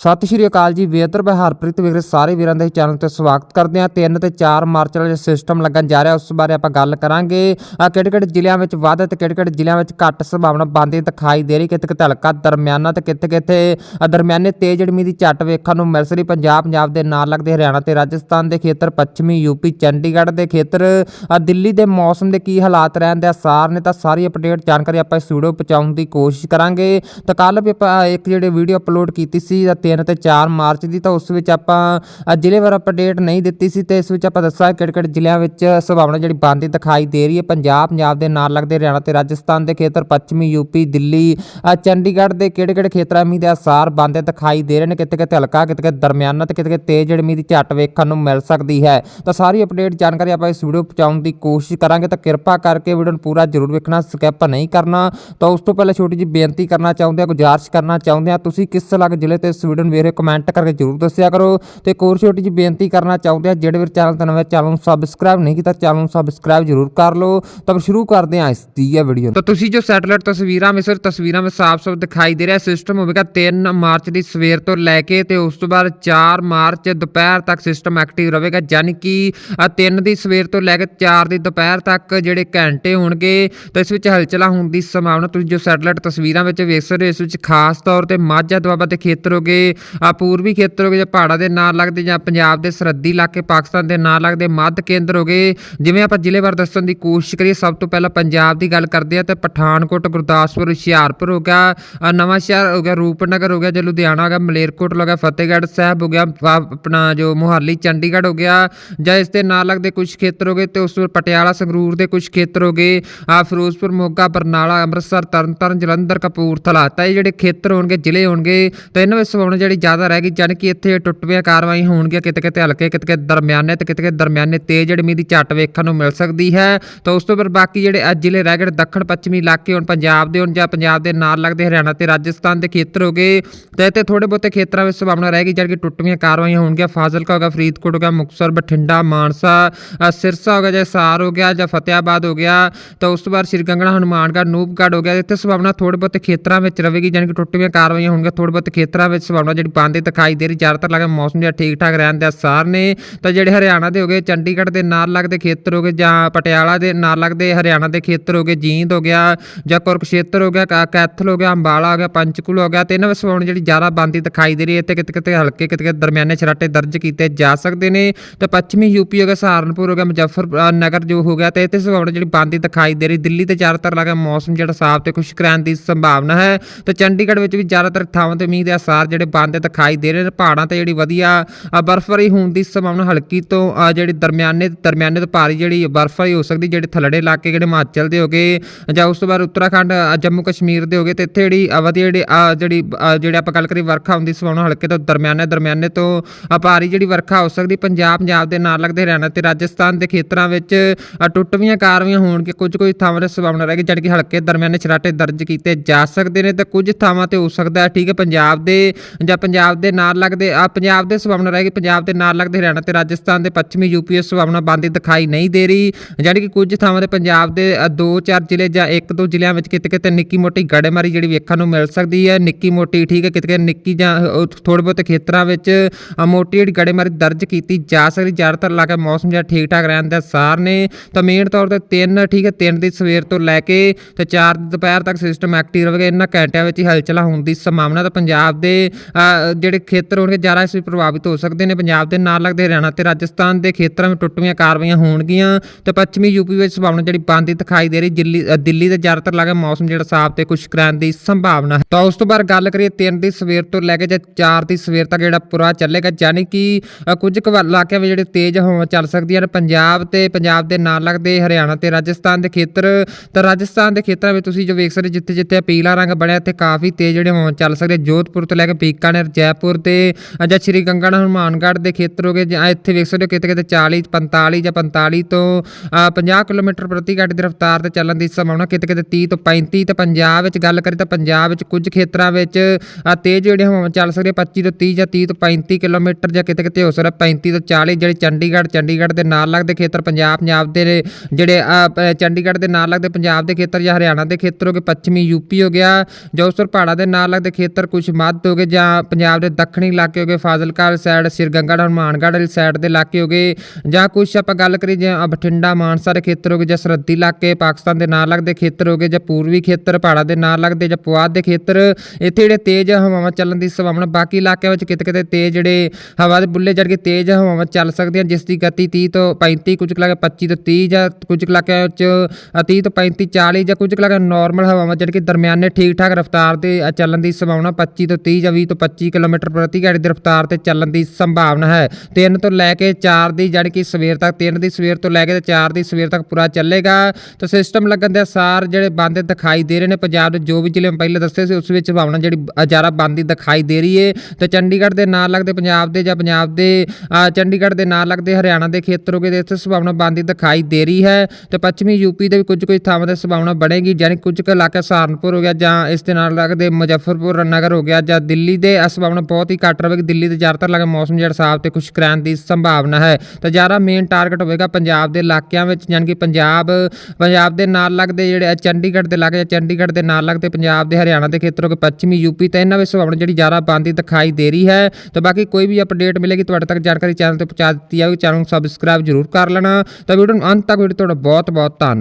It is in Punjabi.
ਸਤਿ ਸ਼੍ਰੀ ਅਕਾਲ ਜੀ ਵੇਦਰ ਹਰਪ੍ਰੀਤ ਵੀਰੇ ਸਾਰੇ ਵੀਰਾਂ ਦੇ ਚੈਨਲ ਤੇ ਸਵਾਗਤ ਕਰਦੇ ਹਾਂ। 3 ਤੇ 4 ਮਾਰਚ ਵਾਲਾ ਸਿਸਟਮ ਲੱਗਣ ਜਾ ਰਿਹਾ, ਉਸ ਬਾਰੇ ਆਪਾਂ ਗੱਲ ਕਰਾਂਗੇ। ਕਿਹੜੇ ਕਿਹੜੇ ਜ਼ਿਲ੍ਹਿਆਂ ਵਿੱਚ ਵੱਧ ਤੇ ਕਿਹੜੇ ਕਿਹੜੇ ਜ਼ਿਲ੍ਹਿਆਂ ਵਿੱਚ ਘੱਟ ਸੰਭਾਵਨਾ ਬੰਦੀ ਦਿਖਾਈ ਦੇ ਰਹੀ ਕਿਤੇ ਕਿਤੇ ਹਲਕਾ ਦਰਮਿਆਨਾ ਤੇ ਕਿਤੇ ਕਿਤੇ ਦਰਮਿਆਨੇ ਤੇਜ਼ ਜੜਮੀ ਦੀ ਝੱਟ ਵੇਖਣ ਨੂੰ ਮਿਲ ਰਹੀ ਪੰਜਾਬ ਪੰਜਾਬ ਦੇ ਨਾਲ ਲੱਗਦੇ ਹਰਿਆਣਾ ਤੇ ਰਾਜਸਥਾਨ ਦੇ ਖੇਤਰ, ਪੱਛਮੀ ਯੂਪੀ ਚੰਡੀਗੜ੍ਹ ਦੇ ਖੇਤਰ। ਦਿੱਲੀ ਦੇ ਮੌਸਮ ਦੇ ਕੀ ਹਾਲਾਤ ਰਹਿਣ ਦੇ ਆਸਾਰ ਨੇ ਤਾਂ ਸਾਰੀ ਅਪਡੇਟ ਜਾਣਕਾਰੀ ਆਪਾਂ ਇਸ ਵੀਡੀਓ ਪਹੁੰਚਾਉਣ ਦੀ ਕੋਸ਼ਿਸ਼ ਕਰਾਂਗੇ। ਤਾਂ ਕੱਲ ਵੀ ਆਪਾਂ ਇੱਕ ਜਿਹੜੇ ਵੀਡੀਓ ਅਪਲੋਡ ਕੀਤੀ ਸੀ 3 ਅਤੇ 4 ਮਾਰਚ ਦੀ ਤਾਂ ਉਸ ਵਿੱਚ ਆਪਾਂ ਅ, ਜ਼ਿਲ੍ਹੇਵਾਰ ਅਪਡੇਟ ਨਹੀਂ ਦਿੱਤੀ ਸੀ ਤੇ ਇਸ ਵਿੱਚ ਆਪਾਂ ਦੱਸਿਆ ਕਿਹੜੇ ਕਿਹੜੇ ਜ਼ਿਲ੍ਹਿਆਂ ਵਿੱਚ ਸੰਭਾਵਨਾ ਜਿਹੜੀ ਬੰਦੀ ਦਿਖਾਈ ਦੇ ਰਹੀ ਹੈ। ਪੰਜਾਬ ਪੰਜਾਬ ਦੇ ਨਾਲ ਲੱਗਦੇ ਹਰਿਆਣਾ ਤੇ ਰਾਜਸਥਾਨ ਦੇ ਖੇਤਰ ਪੱਛਮੀ ਯੂਪੀ ਦਿੱਲੀ ਚੰਡੀਗੜ੍ਹ ਦੇ ਕਿਹੜੇ ਕਿਹੜੇ ਖੇਤਰਾਂ ਮੀਂਹ ਦੇ ਆਸਾਰ ਬੰਦੇ ਦਿਖਾਈ ਦੇ ਰਹੇ ਨੇ ਕਿਤੇ ਕਿਤੇ ਹਲਕਾ ਕਿਤੇ ਕਿਤੇ ਦਰਮਿਆਨਾ ਤੇ ਕਿਤੇ ਕਿਤੇ ਤੇਜ਼ ਜਿਹੜੀ ਮੀਂਹ ਦੀ ਝੱਟ ਵੇਖਣ ਨੂੰ ਮਿਲ ਸਕਦੀ ਹੈ। ਤਾਂ ਸਾਰੀ ਅਪਡੇਟ ਜਾਣਕਾਰੀ ਆਪਾਂ ਇਸ ਵੀਡੀਓ ਪਹੁੰਚਾਉਣ ਦੀ ਕੋਸ਼ਿਸ਼ ਕਰਾਂਗੇ ਤਾਂ ਕਿਰਪਾ ਕਰਕੇ ਵੀਡੀਓ ਨੂੰ ਪੂਰਾ ਜ਼ਰੂਰ ਵੇਖਣਾ ਸਕਿਪ ਨਹੀਂ ਕਰਨਾ। ਤਾਂ ਉਸ ਤੋਂ ਪਹਿਲਾਂ ਛੋਟੀ ਜਿਹੀ ਬੇਨਤੀ ਕਰਨਾ ਚਾਹੁੰਦੇ ਆ ਗੁਜ਼ਾਰਿਸ਼ ਕਰਨਾ ਚਾਹੁੰਦੇ ਆ ਤੁਸੀਂ ਕਿਸ ਅਲੱਗ ਜ਼ਿਲ੍ਹੇ ਤੇ ਇਸ ਵੀਡੀਓ ਨੂੰ ਵੇਖ ਕਮੈਂਟ ਕਰਕੇ ਜ਼ਰੂਰ ਦੱਸਿਆ ਕਰੋ। ਤੇ ਇੱਕ ਹੋਰ ਛੋਟੀ ਜਿਹੀ ਬੇਨਤੀ ਕਰਨਾ ਚਾਹੁੰਦੇ ਆ, ਜਿਹੜੇ ਵੀਰ ਚੈਨਲ ਤੇ ਨਵੇਂ ਚੈਨਲ ਨੂੰ ਸਬਸਕ੍ਰਾਈਬ ਨਹੀਂ ਕੀਤਾ, ਚੈਨਲ ਨੂੰ ਸਬਸਕ੍ਰਾਈਬ ਜ਼ਰੂਰ ਕਰ ਲਓ। ਤਾਂ ਫਿਰ ਸ਼ੁਰੂ ਕਰਦੇ ਹਾਂ ਇਸ ਦੀ ਇਹ ਵੀਡੀਓ ਤਾਂ ਤੁਸੀਂ ਜੋ ਸੈਟਲਾਈਟ ਤਸਵੀਰਾਂ ਵਿੱਚ ਸਿਰ ਤਸਵੀਰਾਂ ਵਿੱਚ ਸਾਫ਼-ਸਾਫ਼ ਦਿਖਾਈ ਦੇ ਰਿਹਾ ਸਿਸਟਮ ਹੋਵੇਗਾ 3 ਮਾਰਚ ਦੀ ਸਵੇਰ ਤੋਂ ਲੈ ਕੇ ਤੇ ਉਸ ਤੋਂ ਬਾਅਦ 4 ਮਾਰਚ ਦੁਪਹਿਰ ਤੱਕ ਸਿਸਟਮ ਐਕਟਿਵ ਰਹੇਗਾ। ਯਾਨੀ ਕਿ 3 ਦੀ ਸਵੇਰ ਤੋਂ ਲੈ ਕੇ 4 ਦੀ ਦੁਪਹਿਰ ਤੱਕ ਜਿਹੜੇ ਘੰਟੇ ਹੋਣਗੇ, ਤਾਂ ਇਸ ਵਿੱਚ ਹਲਚਲਾ ਹੋਣ ਦੀ ਸੰਭਾਵਨਾ ਤੁਸੀਂ ਜੋ ਸੈਟਲਾਈਟ ਤਸਵੀਰਾਂ ਵਿੱਚ ਵੇਖ ਸਕਦੇ ਹੋ, ਇਸ ਵਿੱਚ ਖਾਸ ਤੌਰ ਤੇ ਮਾਝਾ ਦੁਆਬਾ ਦੇ ਖੇਤਰ ਹੋਗੇ ਆ ਪੂਰਬੀ ਖੇਤਰ ਹੋ ਗਏ ਜਾਂ ਪਹਾੜਾਂ ਦੇ ਨਾਲ ਲੱਗਦੇ ਜਾਂ ਪੰਜਾਬ ਦੇ ਸਰਹੱਦੀ ਇਲਾਕੇ ਪਾਕਿਸਤਾਨ ਦੇ ਨਾਲ ਲੱਗਦੇ ਮੱਧ ਕੇਂਦਰ ਹੋ ਗਏ। ਜਿਵੇਂ ਆਪਾਂ ਜ਼ਿਲ੍ਹੇ ਬਾਰੇ ਦੱਸਣ ਦੀ ਕੋਸ਼ਿਸ਼ ਕਰੀਏ ਸਭ ਤੋਂ ਪਹਿਲਾਂ ਪੰਜਾਬ ਦੀ ਗੱਲ ਕਰਦੇ ਆ ਤੇ ਪਠਾਨਕੋਟ ਗੁਰਦਾਸਪੁਰ ਹੁਸ਼ਿਆਰਪੁਰ ਹੋ ਗਿਆ ਅ, ਨਵਾਂ ਸ਼ਹਿਰ ਹੋ ਗਿਆ ਰੂਪਨਗਰ ਹੋ ਗਿਆ ਜੇ ਲੁਧਿਆਣਾ ਹੋ ਗਿਆ ਮਲੇਰਕੋਟ ਹੋ ਗਿਆ ਫਤਿਹਗੜ੍ਹ ਸਾਹਿਬ ਹੋ ਗਿਆ ਵਾ- ਆਪਣਾ ਜੋ ਮੁਹਾਲੀ ਚੰਡੀਗੜ੍ਹ ਹੋ ਗਿਆ। ਜਾਂ ਇਸ ਦੇ ਨਾਲ ਲੱਗਦੇ ਕੁਝ ਖੇਤਰ ਹੋ ਗਏ ਤੇ ਉਸ ਤੋਂ ਪਟਿਆਲਾ ਸੰਗਰੂਰ ਦੇ ਕੁਝ ਖੇਤਰ ਹੋ ਗਏ। ਆ ਫਿਰੋਜ਼ਪੁਰ ਮੋਗਾ ਬਰਨਾਲਾ ਅੰਮ੍ਰਿਤਸਰ ਤਰਨਤਾਰਨ ਜਲੰਧਰ ਕਪੂਰਥਲਾ। ਤਾਂ ਇਹ ਜਿਹੜੇ ਖੇਤਰ ਹੋਣਗੇ ਜ਼ਿਲ੍ਹੇ ਹੋਣਗੇ ਤਾਂ ਇਹਨਾਂ ਵਿੱਚ ਸੰਭਾਵਨਾ ਜਿਹੜੀ ਜ਼ਿਆਦਾ ਰਹਿ ਗਈ, ਜਾਣੀ ਕਿ ਇੱਥੇ ਟੁੱਟਵੀਆਂ ਕਾਰਵਾਈ ਹੋਣਗੀਆਂ ਕਿਤੇ ਕਿਤੇ ਹਲਕੇ, ਕਿਤੇ ਕਿਤੇ ਦਰਮਿਆਨੇ ਤੇ ਕਿਤੇ ਕਿਤੇ ਦਰਮਿਆਨੇ ਤੇਜ਼ ਜਿਹੜੀ ਮੀਂਹ ਦੀ ਝੱਟ ਵੇਖਣ ਨੂੰ ਮਿਲ ਸਕਦੀ ਹੈ। ਤਾਂ ਉਸ ਤੋਂ ਬਾਅਦ ਬਾਕੀ ਜਿਹੜੇ ਅੱਜ ਜ਼ਿਲ੍ਹੇ ਰਹਿ ਗਏ ਦੱਖਣ, ਪੱਛਮੀ ਇਲਾਕੇ, ਹੁਣ ਪੰਜਾਬ ਦੇ, ਹੁਣ ਜਾਂ ਪੰਜਾਬ ਦੇ ਨਾਲ ਲੱਗਦੇ ਹਰਿਆਣਾ ਤੇ ਰਾਜਸਥਾਨ ਦੇ ਖੇਤਰ ਹੋ ਗਏ। ਤੇ ਇੱਥੇ ਥੋੜੇ ਬਹੁਤੇ ਖੇਤਰਾਂ ਵਿੱਚ ਸੰਭਾਵਨਾ ਰਹਿ ਗਈ, ਜਾਣੀ ਕਿ ਟੁੱਟਵੀਆਂ ਕਾਰਵਾਈਆਂ ਹੋਣਗੀਆਂ। ਫਾਜ਼ਿਲਕਾ ਹੋ ਗਿਆ, ਫਰੀਦਕੋਟ ਹੋ ਗਿਆ, ਮੁਕਤਸਰ, ਬਠਿੰਡਾ, ਮਾਨਸਾ ਸਿਰਸਾ ਹੋ ਗਿਆ, ਜਾਂ ਸਾਰ ਹੋ ਗਿਆ, ਜਾਂ ਫਤਿਆਬਾਦ ਹੋ ਗਿਆ। ਤਾਂ ਉਸ ਤੋਂ ਬਾਅਦ ਸ਼੍ਰੀ ਗੰਗਣਾ, ਹਨੂਮਾਨਗੜ੍ਹ, ਨੂਪਗੜ੍ਹ ਹੋ ਗਿਆ। ਇੱਥੇ ਸੰਭਾਵਨਾ ਥੋੜੇ ਬਹੁਤੇ ਖੇਤਰਾਂ ਵਿੱਚ ਰਹੇਗੀ, ਜਾਣੀ ਕਿ ਟੁੱਟਵੀਆਂ ਕਾਰਵਾਈਆਂ ਹੋਣਗੀਆਂ ਥੋੜੇ ਬਹੁਤੇ ਖੇਤਰਾਂ ਵਿੱਚ ਸੰਭਾਵਨਾ ਜਿਹੜੀ ਬੰਦੇ ਦਿਖਾਈ ਦੇ ਰਹੀ, ਜ਼ਿਆਦਾਤਰ ਲੱਗਾ ਮੌਸਮ ਜਿਹੜਾ ਠੀਕ ਠਾਕ ਰਹਿਣ ਦੇ ਅਸਾਰ ਨੇ। ਤਾਂ ਜਿਹੜੇ ਹਰਿਆਣਾ ਦੇ ਹੋ ਗਏ, ਚੰਡੀਗੜ੍ਹ ਦੇ ਨਾਲ ਲੱਗਦੇ ਖੇਤਰ ਹੋ ਗਏ, ਜਾਂ ਪਟਿਆਲਾ ਦੇ ਨਾਲ ਲੱਗਦੇ ਹਰਿਆਣਾ ਦੇ ਖੇਤਰ ਹੋ ਗਏ, ਜੀਂਦ ਹੋ ਗਿਆ, ਜਾਂ ਕੁਰਕਸ਼ੇਤਰ ਹੋ ਗਿਆ, ਕਾ- ਕੈਥਲ ਹੋ ਗਿਆ, ਅੰਬਾਲਾ ਹੋ ਗਿਆ, ਪੰਚਕੂਲ ਹੋ ਗਿਆ, ਤੇ ਇਹਨਾਂ ਵਿੱਚ ਸੰਭਾਵਨਾ ਜਿਹੜੀ ਜ਼ਿਆਦਾ ਬੰਦੀ ਦਿਖਾਈ ਦੇ ਰਹੀ ਹੈ ਤੇ ਕਿਤੇ ਕਿਤੇ ਹਲਕੇ ਕਿਤੇ ਕਿਤੇ ਦਰਮਿਆਨੇ ਛਰਾਟੇ ਦਰਜ ਕੀਤੇ ਜਾ ਸਕਦੇ ਨੇ। ਤੇ ਪੱਛਮੀ ਯੂਪੀ ਹੋ ਗਿਆ, ਸਹਾਰਨਪੁਰ ਹੋ ਗਿਆ ਮੁਜ਼ੱਫਰ ਨਗਰ ਜੋ ਹੋ ਗਿਆ, ਤੇ ਇੱਥੇ ਸੰਭਾਵਨਾ ਜਿਹੜੀ ਬੰਦੀ ਦਿਖਾਈ ਦੇ ਰਹੀ, ਦਿੱਲੀ ਤੇ ਜ਼ਿਆਦਾਤਰ ਲੱਗਾ ਮੌਸਮ ਜਿਹੜਾ ਸਾਫ਼ ਤੇ ਖੁਸ਼ਕ ਰਹਿਣ ਦੀ ਸੰਭਾਵਨਾ ਹੈ। ਤੇ ਚੰਡੀਗੜ੍ਹ ਵਿੱਚ ਵੀ ਜ਼ਿਆਦਾਤਰ ਥਾਵਾਂ ਤੇ ਮੀਂਹ ਦੇ ਅਸਾਰ ਜਿਹੜੇ ਬੰਦ ਦਿਖਾਈ ਦੇ ਰਹੇ ਨੇ। ਪਹਾੜਾਂ ਤੇ ਜਿਹੜੀ ਵਧੀਆ ਅ, ਬਰਫ਼ਬਾਰੀ ਹੋਣ ਦੀ ਸੰਭਾਵਨਾ ਹਲਕੀ ਤੋਂ ਜਿਹੜੀ ਦਰਮਿਆਨੇ ਦਰਮਿਆਨੇ ਤੋਂ ਭਾਰੀ ਜਿਹੜੀ ਬਰਫ਼ਬਾਰੀ ਹੋ ਸਕਦੀ ਜਿਹੜੇ ਥੱਲੜੇ ਇਲਾਕੇ ਜਿਹੜੇ ਹਿਮਾਚਲ ਦੇ ਹੋਗੇ ਜਾਂ ਉਸ ਤੋਂ ਬਾਅਦ ਉੱਤਰਾਖੰਡ ਜੰਮੂ ਕਸ਼ਮੀਰ ਦੇ ਹੋਗੇ ਤੇ ਇੱਥੇ ਜਿਹੜੀ ਵਧੀਆ ਜਿਹੜੀ ਜਿਹੜੀ ਜਿਹੜੇ ਆਪਾਂ ਗੱਲ ਕਰੀ ਵਰਖਾ ਹੁੰਦੀ ਸੰਭਾਵਨਾ ਹਲਕੇ ਤੋਂ ਦਰਮਿਆਨੇ ਦਰਮਿਆਨੇ ਤੋਂ ਭਾਰੀ ਜਿਹੜੀ ਵਰਖਾ ਹੋ ਸਕਦੀ ਪੰਜਾਬ ਪੰਜਾਬ ਦੇ ਨਾਲ ਲੱਗਦੇ ਹਰਿਆਣਾ ਤੇ ਰਾਜਸਥਾਨ ਦੇ ਖੇਤਰਾਂ ਵਿੱਚ ਟੁੱਟਵੀਆਂ ਕਾਰਵੀਆਂ ਹੋਣਗੇ ਕੁਝ ਕੁਝ ਥਾਵਾਂ ਤੇ ਸੰਭਾਵਨਾ ਰਹੇਗੀ ਜਦ ਕਿ ਹਲਕੇ ਦਰਮਿਆਨੇ ਛਰਾਟੇ ਦਰਜ ਕੀਤੇ ਜਾ ਸਕਦੇ ਨੇ ਤੇ ਕੁਝ ਥਾਵਾਂ ਤੇ ਹੋ ਸਕਦਾ ਹੈ ਠੀਕ ਹੈ ਪੰਜਾਬ ਦੇ ਜਾਂ ਪੰਜਾਬ ਦੇ ਨਾਲ ਲੱਗਦੇ ਪੰਜਾਬ ਦੇ ਸੰਭਾਵਨਾ ਰਹੇਗੀ ਪੰਜਾਬ ਦੇ ਨਾਲ ਲੱਗਦੇ ਹਰਿਆਣਾ ਤੇ ਰਾਜਸਥਾਨ ਦੇ ਪੱਛਮੀ ਯੂਪੀ ਇਸ ਸੰਭਾਵਨਾ ਬੰਦੀ ਦਿਖਾਈ ਨਹੀਂ ਦੇ ਰਹੀ। ਜਾਣੀ ਕਿ ਕੁਝ ਥਾਵਾਂ ਤੇ ਪੰਜਾਬ ਦੇ ਅ, ਦੋ ਚਾਰ ਜ਼ਿਲ੍ਹੇ ਜਾਂ ਇੱਕ ਦੋ ਜ਼ਿਲ੍ਹਿਆਂ ਵਿੱਚ ਕਿਤੇ ਕਿਤੇ ਨਿੱਕੀ ਮੋਟੀ ਗੜੇਮਾਰੀ ਜਿਹੜੀ ਵੇਖਣ ਨੂੰ ਮਿਲ ਸਕਦੀ ਹੈ। ਨਿੱਕੀ ਮੋਟੀ ਠੀਕ ਹੈ ਕਿਤੇ ਕਿਤੇ ਨਿੱਕੀ ਜਾਂ ਥੋੜੇ ਬਹੁਤੇ ਖੇਤਰਾਂ ਵਿੱਚ ਮੋਟੀ ਜਿਹੜੀ ਗੜੇਮਾਰੀ ਦਰਜ ਕੀਤੀ ਜਾ ਸਕਦੀ। ਜ਼ਿਆਦਾਤਰ ਇਲਾਕਾ ਮੌਸਮ ਜਿਹੜਾ ਠੀਕ ਠਾਕ ਰਹਿਣ ਦੇ ਸਾਰ ਨੇ। ਤਾਂ ਮੇਨ ਤੌਰ ਤੇ ਤਿੰਨ ਠੀਕ ਹੈ ਤਿੰਨ ਦੀ ਸਵੇਰ ਤੋਂ ਲੈ ਕੇ ਤੇ 4 ਦੁਪਹਿਰ ਤੱਕ ਸਿਸਟਮ ਐਕਟਿਵ ਰਹੇਗਾ। ਇਹਨਾਂ ਘੰਟਿਆਂ ਵਿੱਚ ਹੀ ਹਲਚਲਾਂ ਹੋਣ ਦੀ ਸੰਭਾਵਨਾ ਤਾਂ ਪੰਜਾਬ ਦੇ ਜਿਹੜੇ ਖੇਤਰ ਹੋਣਗੇ, ਜ਼ਿਆਦਾ ਇਸ ਵਿੱਚ ਪ੍ਰਭਾਵਿਤ ਹੋ ਸਕਦੇ ਨੇ। ਪੰਜਾਬ ਦੇ ਨਾਲ ਲੱਗਦੇ ਹਰਿਆਣਾ ਤੇ ਰਾਜਸਥਾਨ ਦੇ ਖੇਤਰਾਂ ਵਿੱਚ ਟੁੱਟਵੀਆਂ ਕਾਰਵਾਈਆਂ ਹੋਣਗੀਆਂ ਤੇ ਪੱਛਮੀ ਯੂਪੀ ਵਿੱਚ ਸੰਭਾਵਨਾ ਜਿਹੜੀ ਬੰਦੀ ਦਿਖਾਈ ਦੇ ਰਹੀ। ਦਿੱਲੀ ਦਿੱਲੀ ਦੇ ਜ਼ਿਆਦਾਤਰ ਲੱਗੇ ਮੌਸਮ ਜਿਹੜਾ ਸਾਫ਼ ਤੇ ਖੁਸ਼ਕ ਰਹਿਣ ਦੀ ਸੰਭਾਵਨਾ ਹੈ। ਤਾਂ ਉਸ ਤੋਂ ਬਾਅਦ ਗੱਲ ਕਰੀਏ 3 ਦੀ ਸਵੇਰ ਤੋਂ ਲੈ ਕੇ ਜਾਂ 4 ਦੀ ਸਵੇਰ ਤੱਕ ਜਿਹੜਾ ਪੂਰਾ ਚੱਲੇਗਾ, ਯਾਨੀ ਕਿ ਕੁਝ ਕੁ ਇਲਾਕਿਆਂ ਵਿੱਚ ਜਿਹੜੇ ਤੇਜ਼ ਹਵਾ ਚੱਲ ਸਕਦੀਆਂ ਨੇ। ਪੰਜਾਬ ਤੇ, ਪੰਜਾਬ ਦੇ ਨਾਲ ਲੱਗਦੇ ਹਰਿਆਣਾ ਤੇ ਰਾਜਸਥਾਨ ਦੇ ਖੇਤਰ, ਤਾਂ ਰਾਜਸਥਾਨ ਦੇ ਖੇਤਰਾਂ ਵਿੱਚ ਤੁਸੀਂ ਜੋ ਵੇਖ ਸਕਦੇ ਜਿੱਥੇ ਜਿੱਥੇ ਪੀਲਾ ਰੰਗ ਬਣਿਆ, ਇੱਥੇ ਕਾਫੀ ਤੇਜ਼ ਜਿਹੜੇ ਹਵਾ ਚੱਲ ਸਕਦੇ। ਜੋਧਪੁਰ ਤੋਂ ਲੈ ਕੇ ਬੀਕਾਨੇਰ ਜੈਪੁਰ ਤੇ ਜਾਂ ਸ਼੍ਰੀ ਗੰਗਾਨਗਰ ਹਨੂਮਾਨਗੜ੍ਹ ਦੇ ਖੇਤਰ ਹੋ ਗਏ ਜਾਂ ਇੱਥੇ ਵੇਖ ਸਕਦੇ ਹੋ ਕਿਤੇ ਕਿਤੇ 40 45 ਜਾਂ 45 ਤੋਂ ਅ, 50 ਕਿਲੋਮੀਟਰ ਪ੍ਰਤੀ ਘੰਟੇ ਦੀ ਰਫ਼ਤਾਰ ਤੇ ਚੱਲਣ ਦੀ ਸੰਭਾਵਨਾ ਕਿਤੇ ਕਿਤੇ 30 ਤੋਂ 35 ਤੇ ਪੰਜਾਬ ਵਿੱਚ ਗੱਲ ਕਰੀ ਤਾਂ ਪੰਜਾਬ ਵਿੱਚ ਕੁਝ ਖੇਤਰਾਂ ਵਿੱਚ ਤੇਜ਼ ਜਿਹੜੇ ਹਵਾਵਾਂ ਚੱਲ ਸਕਦੀਆਂ 25 ਤੋਂ 30 ਜਾਂ 30 ਤੋਂ 35 ਕਿਲੋਮੀਟਰ ਜਾਂ ਕਿਤੇ ਕਿਤੇ ਹੋ ਸਕਦਾ 35 ਤੋਂ 40 ਜਿਹੜੇ ਚੰਡੀਗੜ੍ਹ ਚੰਡੀਗੜ੍ਹ ਦੇ ਨਾਲ ਲੱਗਦੇ ਖੇਤਰ ਪੰਜਾਬ ਪੰਜਾਬ ਦੇ ਜਿਹੜੇ ਚੰਡੀਗੜ੍ਹ ਦੇ ਨਾਲ ਲੱਗਦੇ ਪੰਜਾਬ ਦੇ ਖੇਤਰ ਜਾਂ ਹਰਿਆਣਾ ਦੇ ਖੇਤਰ ਹੋ ਗਏ ਪੱਛਮੀ ਯੂਪੀ ਹੋ ਗਿਆ ਜਾਂ ਉਸ ਤੋਂ ਪਹਾੜਾਂ ਦੇ ਨਾਲ ਲੱਗਦੇ ਖੇਤਰ ਕੁਝ ਮੱਧ ਹੋ ਗਏ ਜਾਂ ਪੰਜਾਬ ਦੇ ਦੱਖਣੀ ਇਲਾਕੇ ਹੋ ਗਏ ਫਾਜ਼ਿਲਕਾ ਵਾਲੀ ਸਾਈਡ ਸਿਰਗੰਗਾ ਹਨੂਮਾਨਗੜ੍ਹ ਵਾਲੀ ਸਾਈਡ ਦੇ ਇਲਾਕੇ ਹੋ ਗਏ। ਜਾਂ ਕੁਝ ਆਪਾਂ ਗੱਲ ਕਰੀਏ ਜਾਂ ਬਠਿੰਡਾ ਮਾਨਸਾ ਦੇ ਖੇਤਰ ਹੋ ਗਏ ਜਾਂ ਸਰਹੱਦੀ ਇਲਾਕੇ ਪਾਕਿਸਤਾਨ ਦੇ ਨਾਲ ਲੱਗਦੇ ਖੇਤਰ ਹੋ ਗਏ ਜਾਂ ਪੂਰਬੀ ਖੇਤਰ ਪਹਾੜਾਂ ਦੇ ਨਾਲ ਲੱਗਦੇ ਜਾਂ ਪੁਆਧ ਦੇ ਖੇਤਰ ਇੱਥੇ ਜਿਹੜੇ ਤੇਜ਼ ਹਵਾਵਾਂ ਚੱਲਣ ਦੀ ਸੰਭਾਵਨਾ ਬਾਕੀ ਇਲਾਕਿਆਂ ਵਿੱਚ ਕਿਤੇ ਕਿਤੇ ਤੇਜ਼ ਜਿਹੜੇ ਹਵਾ ਦੇ ਬੁੱਲੇ ਜੜ ਕੇ ਤੇਜ਼ ਹਵਾਵਾਂ ਚੱਲ ਸਕਦੀਆਂ ਜਿਸ ਦੀ ਗਤੀ 30 ਤੋਂ 35 ਕੁਝ ਕੁ ਇਲਾਕੇ 25 ਤੋਂ 30 ਜਾਂ ਕੁਝ ਕੁ ਇਲਾਕਿਆਂ ਵਿੱਚ ਅ, 30 ਤੋਂ 35 40 ਜਾਂ ਕੁਝ ਕੁ ਇਲਾਕਿਆਂ ਨਾਰਮਲ ਹਵਾਵਾਂ ਜਿਹੜੀ ਕਿ ਦਰਮਿਆਨੇ ਠੀਕ ਠਾਕ ਰਫ਼ਤਾਰ ਤੇ ਚੱਲਣ ਦੀ ਸੰਭਾਵਨਾ 25 ਤੋਂ 30 ਜਾਂ 20 ਤੋਂ 25 ਕਿਲੋਮੀਟਰ ਪ੍ਰਤੀ ਘੰਟੇ ਦੀ ਰਫ਼ਤਾਰ ਤੇ ਚੱਲਣ ਦੀ ਸੰਭਾਵਨਾ ਹੈ। 3 ਤੋਂ ਲੈ ਕੇ 4 ਦੀ ਜਿਹੜੀ ਕਿ ਸਵੇਰ ਤੱਕ 3 ਦੀ ਸਵੇਰ ਤੋਂ ਲੈ ਕੇ 4 ਦੀ ਸਵੇਰ ਤੱਕ ਪੂਰਾ ਚੱਲੇਗਾ। ਤਾਂ ਸਿਸਟਮ ਲੱਗਣ ਦੇ ਅਸਾਰ ਜਿਹੜੇ ਬੰਦ ਦਿਖਾਈ ਦੇ ਰਹੇ ਨੇ, ਪੰਜਾਬ ਦੇ ਜੋ ਵੀ ਜ਼ਿਲ੍ਹੇ ਮੈਂ ਪਹਿਲੇ ਦੱਸੇ ਸੀ, ਉਸ ਵਿੱਚ ਸੰਭਾਵਨਾ ਜਿਹੜੀ ਜ਼ਿਆਦਾ ਬੰਦੀ ਦਿਖਾਈ ਦੇ ਰਹੀ ਹੈ ਤੇ ਚੰਡੀਗੜ੍ਹ ਦੇ ਨਾਲ ਲੱਗਦੇ ਪੰਜਾਬ ਦੇ ਜਾਂ ਪੰਜਾਬ ਦੇ ਚੰਡੀਗੜ੍ਹ ਦੇ ਨਾਲ ਲੱਗਦੇ ਹਰਿਆਣਾ ਦੇ ਖੇਤਰ ਹੋ ਗਏ ਤੇ ਇੱਥੇ ਸੰਭਾਵਨਾ ਬੰਦੀ ਦਿਖਾਈ ਦੇ ਰਹੀ ਹੈ। ਤੇ ਪੱਛਮੀ ਯੂਪੀ ਦੇ ਵੀ ਕੁਝ ਕੁਝ ਥਾਵਾਂ ਤੇ ਸੰਭਾਵਨਾ ਬਣੇਗੀ ਯਾਨੀ ਕੁਝ ਕੁ ਇਲਾਕਾ ਸਹਾਰਨਪੁਰ ਹੋ ਗਿਆ ਜਾਂ ਇਸ ਦੇ ਨਾਲ ਲੱਗਦੇ ਮੁਜ਼ੱਫਰਪੁਰ ਨਗਰ ਹੋ ਗਿਆ ਜਾਂ ਦਿੱਲੀ ਦੇ ਇਹ ਸੰਭਾਵਨਾ ਬਹੁਤ ਹੀ ਘੱਟ ਰਹੇਗੀ ਦਿੱਲੀ ਦੇ ਜ਼ਿਆਦਾਤਰ ਲੱਗੇ ਮੌਸਮ ਜਿਹੜਾ ਸਾਫ਼ ਤੇ ਖੁਸ਼ਕ ਰਹਿਣ ਦੀ ਸੰਭਾਵਨਾ ਹੈ। ਤਾਂ ਜ਼ਿਆਦਾ ਮੇਨ ਟਾਰਗੇਟ ਹੋਵੇਗਾ ਪੰਜਾਬ ਦੇ ਇਲਾਕਿਆਂ ਵਿੱਚ ਯਾਨੀ ਕਿ ਪੰਜਾਬ ਪੰਜਾਬ ਦੇ ਨਾਲ ਲੱਗਦੇ ਜਿਹੜੇ ਚੰਡੀਗੜ੍ਹ ਦੇ ਇਲਾਕੇ ਜਾਂ ਚੰਡੀਗੜ੍ਹ ਦੇ ਨਾਲ ਲੱਗਦੇ ਪੰਜਾਬ ਦੇ ਹਰਿਆਣਾ ਦੇ ਖੇਤਰ ਹੋ ਗਏ ਪੱਛਮੀ ਯੂਪੀ ਤੇ ਇਹਨਾਂ ਵਿੱਚ ਸੰਭਾਵਨਾ ਜਿਹੜੀ ਜ਼ਿਆਦਾ ਬੰਦੀ ਦਿਖਾਈ ਦੇ ਰਹੀ ਹੈ। ਤਾਂ ਬਾਕੀ ਕੋਈ ਵੀ ਅਪਡੇਟ ਮਿਲੇਗੀ, ਤੁਹਾਡੇ ਤੱਕ ਜਾਣਕਾਰੀ ਚੈਨਲ ਤੇ ਪਹੁੰਚਾ ਦਿੱਤੀ ਜਾਵੇਗੀ ਚੈਨਲ ਨੂੰ ਸਬਸਕ੍ਰਾਈਬ ਜ਼ਰੂਰ ਕਰ ਲੈਣਾ। ਤਾਂ ਵੀਡੀਓ ਨੂੰ ਅੰਤ ਤੱਕ ਵੀਡੀਓ ਤੁਹਾਡਾ ਬਹੁਤ ਬਹੁਤ ਧੰਨਵਾਦ।